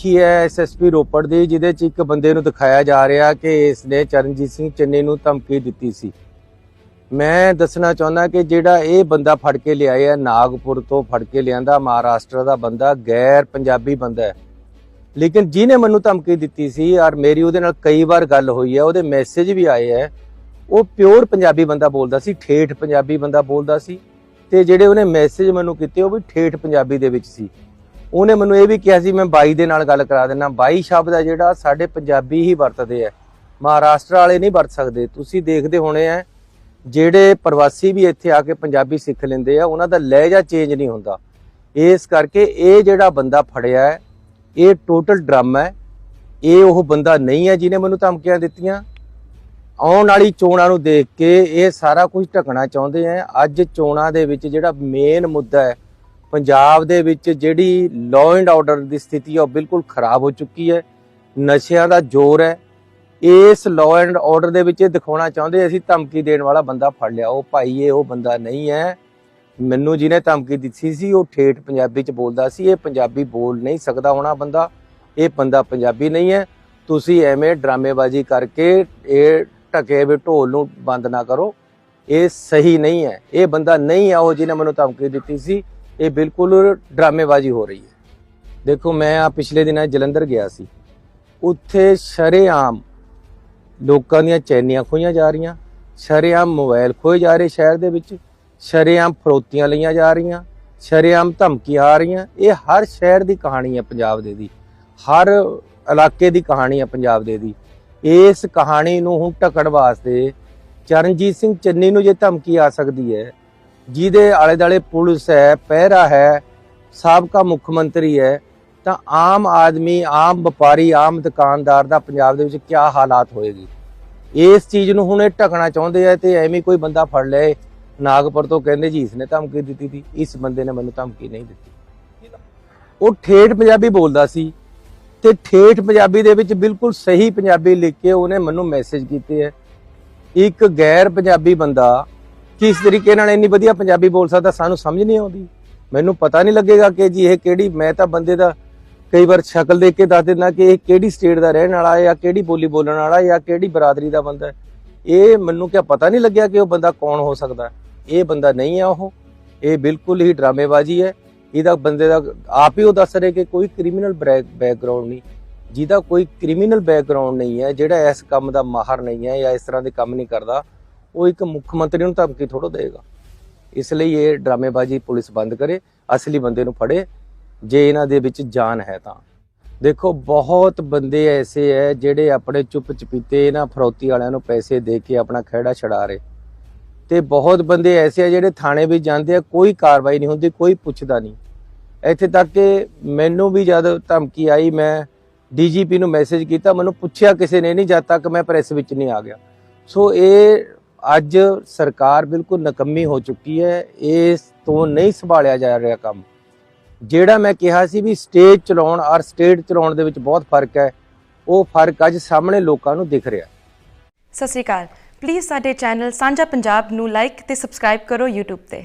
ਦੇਖੀ ਹੈ ਐਸਐਸਪੀ ਰੋਪੜ ਦੀ, ਜਿਹਦੇ ਚ ਇੱਕ ਬੰਦੇ ਨੂੰ ਦਿਖਾਇਆ ਜਾ ਰਿਹਾ ਕਿ ਇਸ ਨੇ ਚਰਨਜੀਤ ਸਿੰਘ ਚੰਨੀ ਨੂੰ ਧਮਕੀ ਦਿੱਤੀ ਸੀ। ਮੈਂ ਦੱਸਣਾ ਚਾਹੁੰਦਾ ਕਿ ਜਿਹੜਾ ਇਹ ਬੰਦਾ ਫੜ ਕੇ ਲਿਆਇਆ ਨਾਗਪੁਰ ਤੋਂ ਫੜ ਕੇ ਲਿਆਂਦਾ, ਮਹਾਰਾਸ਼ਟਰ ਦਾ ਬੰਦਾ, ਗੈਰ ਪੰਜਾਬੀ ਬੰਦਾ ਹੈ। ਲੇਕਿਨ ਜਿਹਨੇ ਮੈਨੂੰ ਧਮਕੀ ਦਿੱਤੀ ਸੀ, ਔਰ ਮੇਰੀ ਉਹਦੇ ਨਾਲ ਕਈ ਵਾਰ ਗੱਲ ਹੋਈ ਹੈ, ਉਹਦੇ ਮੈਸੇਜ ਵੀ ਆਏ ਹੈ, ਉਹ ਪਿਓਰ ਪੰਜਾਬੀ ਬੰਦਾ ਬੋਲਦਾ ਸੀ, ਠੇਠ ਪੰਜਾਬੀ ਬੰਦਾ ਬੋਲਦਾ ਸੀ, ਤੇ ਜਿਹੜੇ ਉਹਨੇ ਮੈਸੇਜ ਮੈਨੂੰ ਕੀਤੇ, ਉਹ ਵੀ ਠੇਠ ਪੰਜਾਬੀ ਦੇ ਵਿੱਚ ਸੀ। ਉਹਨੇ ਮੈਨੂੰ ਇਹ ਵੀ ਕਿਹਾ ਸੀ, ਮੈਂ ਬਾਈ ਦੇ ਨਾਲ ਗੱਲ ਕਰਾ ਦੇਣਾ ਬਾਈ ਸ਼ਬਦ ਹੈ ਜਿਹੜਾ ਸਾਡੇ ਪੰਜਾਬੀ ਹੀ ਵਰਤਦੇ ਆ। ਮਹਾਰਾਸ਼ਟਰ ਵਾਲੇ ਨਹੀਂ ਵਰਤ ਸਕਦੇ। ਤੁਸੀਂ ਦੇਖਦੇ ਹੋਣੇ ਆ, ਜਿਹੜੇ ਪ੍ਰਵਾਸੀ ਵੀ ਇੱਥੇ ਆ ਕੇ ਪੰਜਾਬੀ ਸਿੱਖ ਲੈਂਦੇ ਆ, ਉਹਨਾਂ ਦਾ ਲਹਿਜਾ ਚੇਂਜ ਨਹੀਂ ਹੁੰਦਾ। ਇਸ ਕਰਕੇ ਇਹ ਜਿਹੜਾ ਬੰਦਾ ਫੜਿਆ ਹੈ, ਇਹ ਟੋਟਲ ਡਰਾਮਾ ਹੈ। ਇਹ ਉਹ ਬੰਦਾ ਨਹੀਂ ਹੈ ਜਿਹਨੇ ਮੈਨੂੰ ਧਮਕੀਆਂ ਦਿੱਤੀਆਂ। ਆਉਣ ਵਾਲੀ ਚੋਣਾਂ ਨੂੰ ਦੇਖ ਕੇ ਇਹ ਸਾਰਾ ਕੁਝ ਢਕਣਾ ਚਾਹੁੰਦੇ ਆ। ਅੱਜ ਚੋਣਾਂ ਦੇ ਵਿੱਚ ਜਿਹੜਾ ਮੇਨ ਮੁੱਦਾ ਹੈ ਪੰਜਾਬ ਦੇ ਵਿੱਚ ਜਿਹੜੀ ਲਾਅ ਐਂਡ ਆਰਡਰ ਦੀ ਸਥਿਤੀ ਹੈ ਉਹ ਬਿਲਕੁਲ ਖਰਾਬ ਹੋ ਚੁੱਕੀ ਹੈ। ਨਸ਼ਿਆਂ ਦਾ ਜ਼ੋਰ ਹੈ। ਇਸ ਲਾਅ ਐਂਡ ਆਰਡਰ ਦੇ ਵਿੱਚ ਇਹ ਦਿਖਾਉਣਾ ਚਾਹੁੰਦੇ, ਅਸੀਂ ਧਮਕੀ ਦੇਣ ਵਾਲਾ ਬੰਦਾ ਫੜ ਲਿਆ। ਉਹ ਭਾਈ ਇਹ, ਉਹ ਬੰਦਾ ਨਹੀਂ ਹੈ। ਮੈਨੂੰ ਜਿਹਨੇ ਧਮਕੀ ਦਿੱਤੀ ਸੀ, ਉਹ ਠੇਠ ਪੰਜਾਬੀ ਚ ਬੋਲਦਾ ਸੀ। ਇਹ ਪੰਜਾਬੀ ਬੋਲ ਨਹੀਂ ਸਕਦਾ ਹੋਣਾ ਬੰਦਾ। ਇਹ ਬੰਦਾ ਪੰਜਾਬੀ ਨਹੀਂ ਹੈ। ਤੁਸੀਂ ਐਵੇਂ ਡਰਾਮੇਬਾਜ਼ੀ ਕਰਕੇ ਇਹ ਢਕੇ ਵੇ ਢੋਲ ਨੂੰ ਬੰਦ ਨਾ ਕਰੋ। ਇਹ ਸਹੀ ਨਹੀਂ ਹੈ। ਇਹ ਬੰਦਾ ਨਹੀਂ ਹੈ, ਉਹ ਜਿਹਨੇ ਮੈਨੂੰ ਧਮਕੀ ਦਿੱਤੀ ਸੀ। ਇਹ ਬਿਲਕੁਲ ਡਰਾਮੇਬਾਜ਼ੀ ਹੋ ਰਹੀ ਹੈ। ਦੇਖੋ, ਮੈਂ ਆ ਪਿਛਲੇ ਦਿਨਾਂ ਜਲੰਧਰ ਗਿਆ ਸੀ। ਉੱਥੇ ਸ਼ਰੇਆਮ ਲੋਕਾਂ ਦੀਆਂ ਚੈਨੀਆਂ ਖੋਈਆਂ ਜਾ ਰਹੀਆਂ, ਸ਼ਰੇਆਮ ਮੋਬਾਈਲ ਖੋਏ ਜਾ ਰਹੇ ਸ਼ਹਿਰ ਦੇ ਵਿੱਚ, ਸ਼ਰੇਆਮ ਫਰੋਤੀਆਂ ਲਈਆਂ ਜਾ ਰਹੀਆਂ, ਸ਼ਰੇਆਮ ਧਮਕੀਆਂ ਆ ਰਹੀਆਂ। ਇਹ ਹਰ ਸ਼ਹਿਰ ਦੀ ਕਹਾਣੀ ਹੈ ਪੰਜਾਬ ਦੇ ਦੀ। ਹਰ ਇਲਾਕੇ ਦੀ ਕਹਾਣੀ ਹੈ ਪੰਜਾਬ ਦੇ ਦੀ। ਇਸ ਕਹਾਣੀ ਨੂੰ ਹੁਣ ਢਕਣ ਵਾਸਤੇ ਚਰਨਜੀਤ ਸਿੰਘ ਚੰਨੀ ਨੂੰ ਜੇ ਧਮਕੀ ਆ ਸਕਦੀ ਹੈ ਜਿਹਦੇ ਆਲੇ ਦਾਲੇ ਪੁਲਿਸ ਹੈ, ਪਹਿਰਾ ਹੈ, ਸਾਬਕਾ ਮੁੱਖ ਮੰਤਰੀ ਹੈ, ਤਾਂ ਆਮ ਆਦਮੀ, ਆਮ ਵਪਾਰੀ, ਆਮ ਦੁਕਾਨਦਾਰ ਦਾ ਪੰਜਾਬ ਦੇ ਵਿੱਚ ਕੀ ਹਾਲਾਤ ਹੋਏਗੀ? ਇਸ ਚੀਜ਼ ਨੂੰ ਹੁਣ ਇਹ ਢਕਣਾ ਚਾਹੁੰਦੇ ਆ ਤੇ ਐਵੇਂ ਕੋਈ ਬੰਦਾ ਫੜ ਲਏ। ਨਾਗਪੁਰ ਤੋਂ ਕਹਿੰਦੇ ਜੀ ਇਸਨੇ ਧਮਕੀ ਦਿੱਤੀ ਸੀ, ਇਸ ਬੰਦੇ ਨੇ ਮੈਨੂੰ ਧਮਕੀ ਨਹੀਂ ਦਿੱਤੀ। ਉਹ ਠੇਠ ਪੰਜਾਬੀ ਬੋਲਦਾ ਸੀ ਤੇ ਠੇਠ ਪੰਜਾਬੀ ਦੇ ਵਿੱਚ ਬਿਲਕੁਲ ਸਹੀ ਪੰਜਾਬੀ ਲਿਖ ਕੇ ਉਹਨੇ ਮੈਨੂੰ ਮੈਸੇਜ ਕੀਤੇ ਹੈ। ਇੱਕ ਗੈਰ ਪੰਜਾਬੀ ਬੰਦਾ ਕਿਸ ਤਰੀਕੇ ਨਾਲ ਇੰਨੀ ਵਧੀਆ ਪੰਜਾਬੀ ਬੋਲ ਸਕਦਾ ਸਾਨੂੰ ਸਮਝ ਨਹੀਂ ਆਉਂਦੀ? ਮੈਨੂੰ ਪਤਾ ਨਹੀਂ ਲੱਗੇਗਾ ਕਿ ਜੀ ਇਹ ਕਿਹੜੀ, ਮੈਂ ਤਾਂ ਬੰਦੇ ਦਾ ਕਈ ਵਾਰ ਸ਼ਕਲ ਦੇਖ ਕੇ ਦੱਸ ਦਿੰਦਾ ਕਿ ਇਹ ਕਿਹੜੀ ਸਟੇਟ ਦਾ ਰਹਿਣ ਵਾਲਾ ਹੈ ਜਾਂ ਕਿਹੜੀ ਬੋਲੀ ਬੋਲਣ ਵਾਲਾ ਜਾਂ ਕਿਹੜੀ ਬਰਾਦਰੀ ਦਾ ਬੰਦਾ ਹੈ। ਇਹ ਮੈਨੂੰ ਕਿਆ ਪਤਾ ਨਹੀਂ ਲੱਗਿਆ ਕਿ ਉਹ ਬੰਦਾ ਕੌਣ ਹੋ ਸਕਦਾ ਇਹ ਬੰਦਾ ਨਹੀਂ ਹੈ ਉਹ। ਇਹ ਬਿਲਕੁਲ ਹੀ ਡਰਾਮੇਬਾਜ਼ੀ ਹੈ। ਇਹਦਾ ਬੰਦੇ ਦਾ ਆਪ ਹੀ ਉਹ ਦੱਸ ਰਿਹਾ ਕਿ ਕੋਈ ਕ੍ਰਿਮੀਨਲ ਬੈਕਗ੍ਰਾਉਂਡ ਨਹੀਂ। ਜਿਹਦਾ ਕੋਈ ਕ੍ਰਿਮੀਨਲ ਬੈਕਗ੍ਰਾਉਂਡ ਨਹੀਂ ਹੈ, ਜਿਹੜਾ ਇਸ ਕੰਮ ਦਾ ਮਾਹਰ ਨਹੀਂ ਹੈ ਜਾਂ ਇਸ ਤਰ੍ਹਾਂ ਦੇ ਕੰਮ ਨਹੀਂ ਕਰਦਾ ਉਹ ਇੱਕ ਮੁੱਖ ਮੰਤਰੀ ਨੂੰ ਧਮਕੀ ਥੋੜੋ ਦੇਗਾ ਇਸ ਲਈ ਇਹ ਡਰਾਮੇਬਾਜ਼ੀ ਪੁਲਿਸ ਬੰਦ ਕਰੇ, ਅਸਲੀ ਬੰਦੇ ਨੂੰ ਫੜੇ, ਜੇ ਇਹਨਾਂ ਦੇ ਵਿੱਚ ਜਾਨ ਹੈ ਤਾਂ। ਦੇਖੋ, ਬਹੁਤ ਬੰਦੇ ਐਸੇ ਹੈ ਜਿਹੜੇ ਆਪਣੇ ਚੁੱਪ ਚਪੀਤੇ ਇਹਨਾਂ ਫਰੌਤੀ ਵਾਲਿਆਂ ਨੂੰ ਪੈਸੇ ਦੇ ਕੇ ਆਪਣਾ ਖਹਿੜਾ ਛਡਾ ਰਹੇ। ਤੇ ਬਹੁਤ ਬੰਦੇ ਐਸੇ ਆ ਜਿਹੜੇ ਥਾਣੇ ਵੀ ਜਾਂਦੇ ਆ, ਕੋਈ ਕਾਰਵਾਈ ਨਹੀਂ ਹੁੰਦੀ, ਕੋਈ ਪੁੱਛਦਾ ਨਹੀਂ। ਇੱਥੇ ਤੱਕ ਕਿ ਮੈਨੂੰ ਵੀ ਜਦ ਧਮਕੀ ਆਈ, ਮੈਂ ਡੀਜੀਪੀ ਨੂੰ ਮੈਸੇਜ ਕੀਤਾ, ਮੈਨੂੰ ਪੁੱਛਿਆ ਕਿਸੇ ਨੇ ਨਹੀਂ, ਜਦ ਤੱਕ ਮੈਂ ਪ੍ਰੈਸ ਵਿੱਚ ਨਹੀਂ ਆ ਗਿਆ। ਸੋ ਇਹ ਅੱਜ ਸਰਕਾਰ ਬਿਲਕੁਲ ਨਕੰਮੀ ਹੋ ਚੁੱਕੀ ਹੈ, ਇਸ ਤੋਂ ਨਹੀਂ ਸੰਭਾਲਿਆ ਜਾ ਰਿਹਾ ਕੰਮ। ਜਿਹੜਾ ਮੈਂ ਕਿਹਾ ਸੀ ਵੀ ਸਟੇਜ ਚਲਾਉਣ ਔਰ ਸਟੇਟ ਚਲਾਉਣ ਦੇ ਵਿੱਚ ਬਹੁਤ ਫ਼ਰਕ ਹੈ, ਉਹ ਫ਼ਰਕ ਅੱਜ ਸਾਹਮਣੇ ਲੋਕਾਂ ਨੂੰ ਦਿਖ ਰਿਹਾ। ਸਤਿ ਸ਼੍ਰੀ ਅਕਾਲ। ਪਲੀਜ਼ ਸਾਡੇ ਚੈਨਲ ਸਾਂਝਾ ਪੰਜਾਬ ਨੂੰ ਲਾਈਕ ਤੇ ਸਬਸਕ੍ਰਾਈਬ ਕਰੋ YouTube ਤੇ।